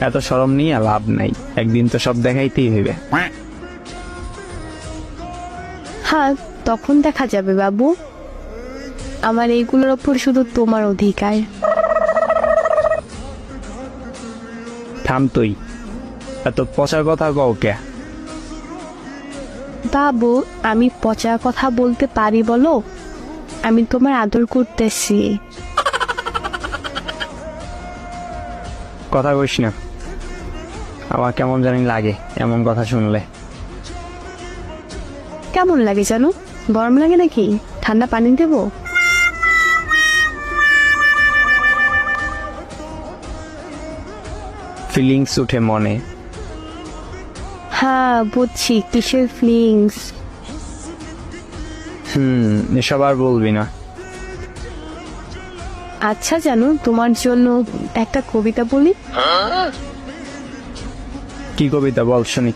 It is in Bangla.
এত সরম নিয়ে লাভ নাই। একদিন তো সব দেখাইতেই হইবে। হ্যাঁ তখন দেখা যাবে বাবু। আমার এইগুলোর ওপর শুধু তোমার অধিকার। থাম তুই। এত পচার কথা কও কে? বাবু আমি পচা কথা বলতে পারি বলো? আমি তোমার আদর করতেছি। কথা কইস না। আমার কেমন জানি লাগে এমন কথা শুনলে। কেমন লাগে জানো? গরম লাগে নাকি? ঠান্ডা পানি দেবো? ফিলিংস উঠে মনে। হ্যাঁ বুঝছি কিসের ফিলিংস হুম এসব আর বলবি না। আচ্ছা জানো তোমার জন্য একটা কবিতা বলি। কি কবিতা বল শুনি?